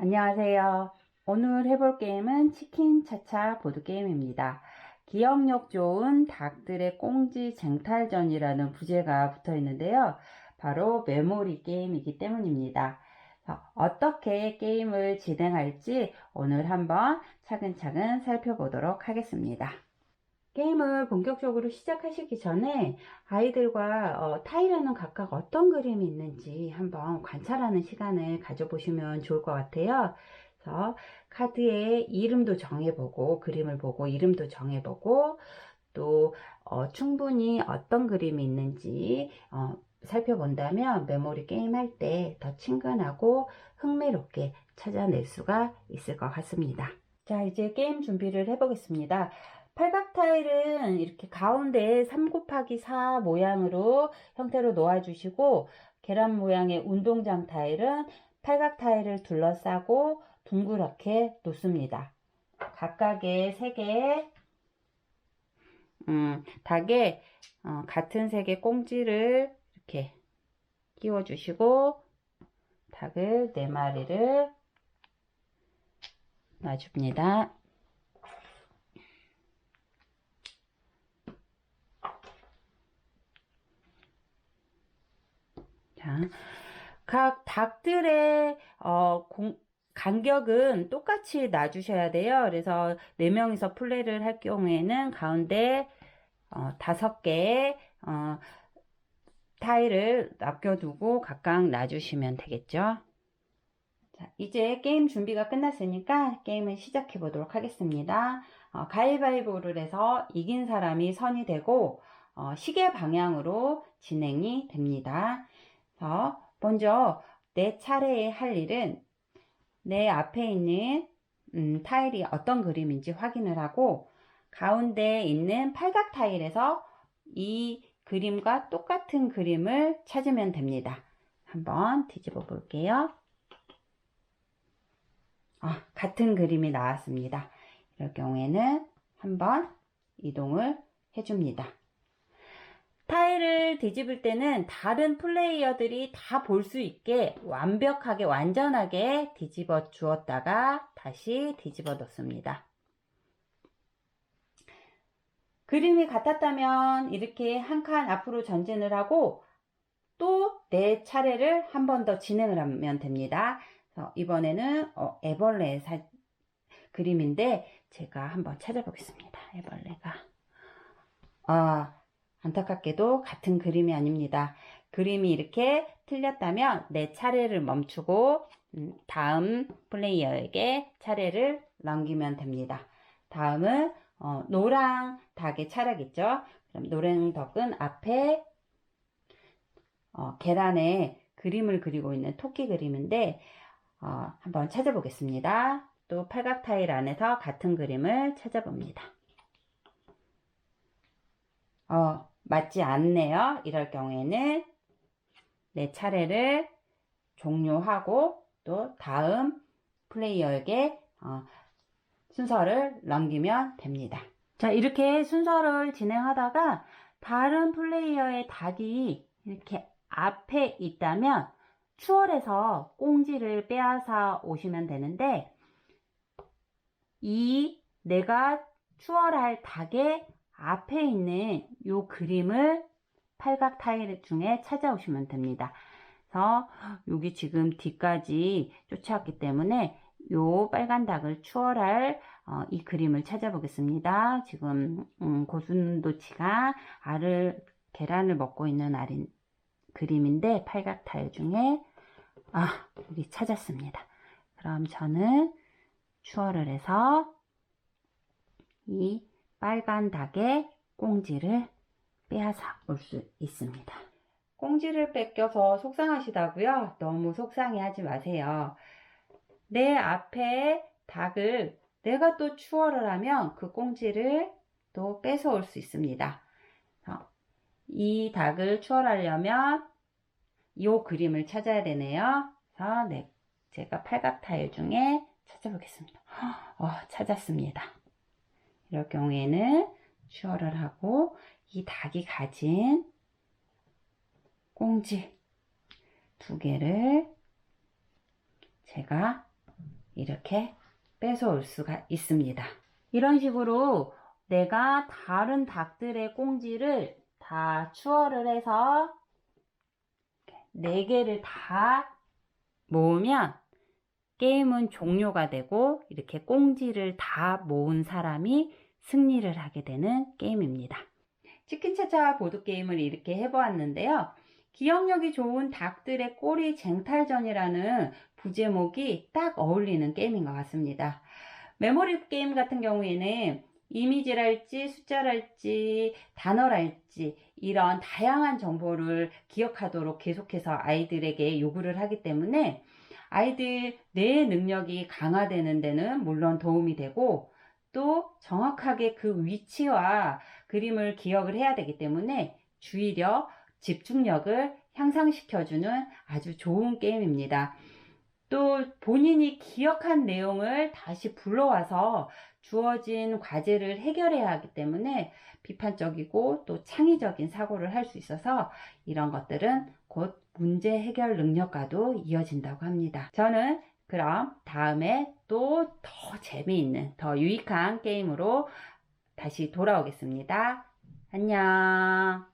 안녕하세요. 오늘 해볼 게임은 치킨 차차 보드게임입니다. 기억력 좋은 닭들의 꽁지 쟁탈전이라는 부제가 붙어 있는데요. 바로 메모리 게임이기 때문입니다. 자, 어떻게 게임을 진행할지 오늘 한번 차근차근 살펴보도록 하겠습니다. 게임을 본격적으로 시작하시기 전에 아이들과 어, 타일에는 각각 어떤 그림이 있는지 한번 관찰하는 시간을 가져보시면 좋을 것 같아요. 그래서 카드에 이름도 정해보고 그림을 보고 이름도 정해보고 또 어, 충분히 어떤 그림이 있는지 어, 살펴본다면 메모리 게임 할 때 더 친근하고 흥미롭게 찾아낼 수가 있을 것 같습니다. 자 이제 게임 준비를 해보겠습니다. 팔각 타일은 이렇게 가운데에 3 곱하기 4 모양으로 형태로 놓아주시고 계란 모양의 운동장 타일은 팔각 타일을 둘러싸고 둥그렇게 놓습니다. 각각의 색의 음, 닭에 어, 같은 색의 꽁지를 이렇게 끼워주시고 닭을 4마리를 놔줍니다. 자, 각 닭들의 어, 공, 간격은 똑같이 놔주셔야 돼요. 그래서 4명이서 플레이를 할 경우에는 가운데 어, 5개의 어, 타일을 남겨두고 각각 놔주시면 되겠죠. 자, 이제 게임 준비가 끝났으니까 게임을 시작해 보도록 하겠습니다. 어, 가위바위보를 해서 이긴 사람이 선이 되고 어, 시계 방향으로 진행이 됩니다. 그래서 먼저 내 차례에 할 일은 내 앞에 있는 음, 타일이 어떤 그림인지 확인을 하고 가운데에 있는 팔각 타일에서 이 그림과 똑같은 그림을 찾으면 됩니다. 한번 뒤집어 볼게요. 아, 같은 그림이 나왔습니다. 이럴 경우에는 한번 이동을 해줍니다. 타일을 뒤집을 때는 다른 플레이어들이 다 볼 수 있게 완벽하게 완전하게 뒤집어 주었다가 다시 뒤집어 놓습니다. 그림이 같았다면 이렇게 한 칸 앞으로 전진을 하고 또내 차례를 한 번 더 진행을 하면 됩니다. 이번에는 어, 애벌레 사, 그림인데 제가 한번 찾아보겠습니다. 애벌레가 아 안타깝게도 같은 그림이 아닙니다. 그림이 이렇게 틀렸다면 내 차례를 멈추고 음, 다음 플레이어에게 차례를 넘기면 됩니다. 다음은 어, 노랑 닭의 차례겠죠. 그럼 노랑 닭은 앞에 어, 계란에 그림을 그리고 있는 토끼 그림인데 어, 한번 찾아보겠습니다. 또 팔각 타일 안에서 같은 그림을 찾아봅니다. 어, 맞지 않네요. 이럴 경우에는 내 차례를 종료하고 또 다음 플레이어에게 어, 순서를 넘기면 됩니다. 자, 이렇게 순서를 진행하다가 다른 플레이어의 닭이 이렇게 앞에 있다면 추월해서 꽁지를 빼앗아 오시면 되는데 이 내가 추월할 닭의 앞에 있는 이 그림을 팔각 타일 중에 찾아오시면 됩니다. 그래서 여기 지금 뒤까지 쫓아왔기 때문에 요 빨간 닭을 추월할 어, 이 그림을 찾아보겠습니다. 지금 음, 고순도치가 알을 계란을 먹고 있는 알인 그림인데 팔각 타일 중에 아 여기 찾았습니다. 그럼 저는 추월을 해서 이 빨간 닭의 꽁지를 빼앗아 올 수 있습니다. 꽁지를 뺏겨서 속상하시다고요? 너무 속상해 하지 마세요. 내 앞에 닭을 내가 또 추월을 하면 그 꽁지를 또 뺏어올 수 있습니다. 이 닭을 추월하려면 이 그림을 찾아야 되네요. 그래서 네, 제가 팔각 타일 중에 찾아보겠습니다. 어, 찾았습니다. 이럴 경우에는 추월을 하고 이 닭이 가진 꽁지 두 개를 제가 이렇게 뺏어올 수가 있습니다. 이런 식으로 내가 다른 닭들의 꽁지를 다 추월을 해서 4개를 다 모으면 게임은 종료가 되고 이렇게 꽁지를 다 모은 사람이 승리를 하게 되는 게임입니다. 치킨차차 보드게임을 이렇게 해보았는데요. 기억력이 좋은 닭들의 꼬리 쟁탈전이라는 부제목이 딱 어울리는 게임인 것 같습니다. 메모리 게임 같은 경우에는 이미지랄지 숫자랄지 단어랄지 이런 다양한 정보를 기억하도록 계속해서 아이들에게 요구를 하기 때문에 아이들 뇌 능력이 강화되는 데는 물론 도움이 되고 또 정확하게 그 위치와 그림을 기억을 해야 되기 때문에 주의력, 집중력을 향상시켜주는 아주 좋은 게임입니다. 또 본인이 기억한 내용을 다시 불러와서 주어진 과제를 해결해야 하기 때문에 비판적이고 또 창의적인 사고를 할 수 있어서 이런 것들은 곧 문제 해결 능력과도 이어진다고 합니다. 저는 그럼 다음에 또 더 재미있는, 더 유익한 게임으로 다시 돌아오겠습니다. 안녕.